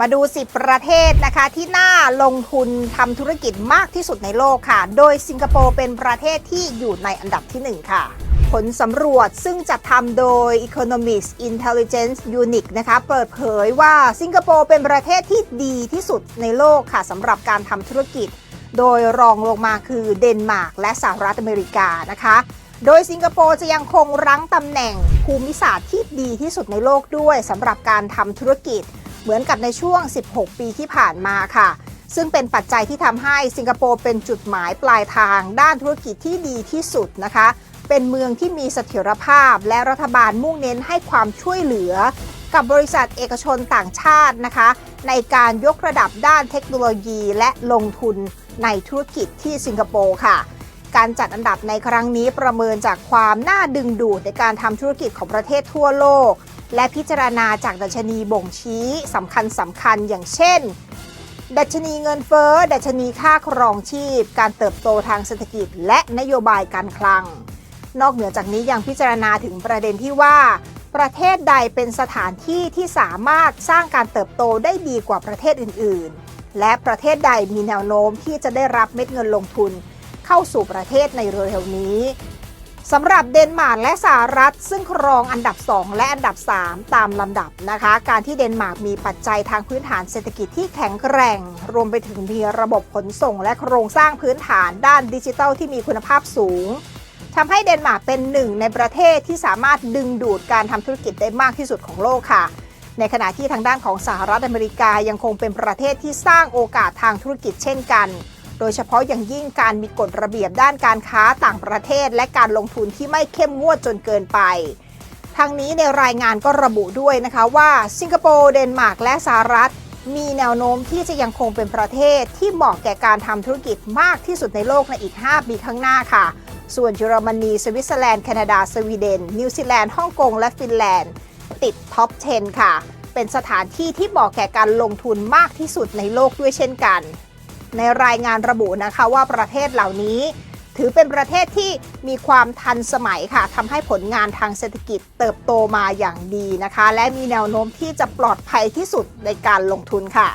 มาดู 10 ประเทศนะคะที่น่าลงทุนทำธุรกิจมากที่สุดในโลกค่ะ โดยสิงคโปร์เป็นประเทศที่อยู่ในอันดับที่ 1 ค่ะ ผลสำรวจซึ่งจัดทำโดย Economist Intelligence Unit นะคะ เปิดเผยว่าสิงคโปร์เป็นประเทศที่ดีที่สุดในโลกค่ะสำหรับการทำธุรกิจ โดยรองลงมาคือเดนมาร์กและสหรัฐอเมริกานะคะโดยสิงคโปร์จะยังคงรั้งตำแหน่งภูมิศาสตร์ที่ดีที่สุดในโลกด้วยสำหรับการทำธุรกิจ เหมือนกับในช่วง 16 ปีที่ผ่านมาค่ะ ซึ่งเป็นปัจจัยที่ทำให้สิงคโปร์เป็นจุดหมายปลายทางด้านธุรกิจที่ดีที่สุดนะคะ เป็นเมืองที่มีเสถียรภาพ และรัฐบาลมุ่งเน้นให้ความช่วยเหลือ กับบริษัทเอกชนต่างชาตินะคะ ในการยกระดับด้านเทคโนโลยีและลงทุนในธุรกิจที่สิงคโปร์ค่ะการจัดอันดับในครั้งนี้ประเมินจากความน่าดึงดูดในการทำธุรกิจของประเทศทั่วโลก และพิจารณาจากดัชนีบ่งชี้สำคัญสำคัญอย่างเช่น ดัชนีเงินเฟ้อ ดัชนีค่าครองชีพ การเติบโตทางเศรษฐกิจ และนโยบายการคลัง นอกเหนือจากนี้ยังพิจารณาถึงประเด็นที่ว่า ประเทศใดเป็นสถานที่ที่สามารถสร้างการเติบโตได้ดีกว่าประเทศอื่น ๆ และประเทศใดมีแนวโน้มที่จะได้รับเม็ดเงินลงทุน เข้าสู่ประเทศในเร็วๆนี้ สำหรับเดนมาร์กและสหรัฐ ซึ่งครองอันดับ 2 และอันดับ 3 ตามลำดับนะคะ การที่เดนมาร์กมีปัจจัยทางพื้นฐานเศรษฐกิจที่แข็งแกร่ง รวมไปถึงมีระบบขนส่งและโครงสร้างพื้นฐานด้านดิจิทัลที่มีคุณภาพสูงทำให้เดนมาร์กเป็นหนึ่งในประเทศที่สามารถดึงดูดการทำธุรกิจได้มากที่สุดของโลกค่ะ ในขณะที่ทางด้านของสหรัฐอเมริกายังคงเป็นประเทศที่สร้างโอกาสทางธุรกิจเช่นกัน โดยเฉพาะอย่างยิ่งการมีกฎระเบียบด้านการค้าต่างประเทศ และการลงทุนที่ไม่เข้มงวดจนเกินไปทางนี้ในรายงานก็ระบุด้วยนะคะว่า สิงคโปร์ เดนมาร์กและสหรัฐ มีแนวโน้มที่จะยังคงเป็นประเทศที่เหมาะแก่การทำธุรกิจมากที่สุดในโลกในอีก 5 ปีข้างหน้าค่ะ ส่วนเยอรมนี สวิตเซอร์แลนด์ แคนาดา สวีเดน นิวซีแลนด์ ฮ่องกง และฟินแลนด์ ติดท็อป 10 ค่ะ เป็นสถานที่ที่เหมาะแก่การลงทุนมากที่สุดในโลกด้วยเช่นกัน ในรายงานระบุนะคะว่าประเทศเหล่านี้ ถือเป็นประเทศที่มีความทันสมัยค่ะทำให้ผลงานทางเศรษฐกิจเติบโตมาอย่างดีนะคะ และมีแนวโน้มที่จะปลอดภัยที่สุดในการลงทุนค่ะ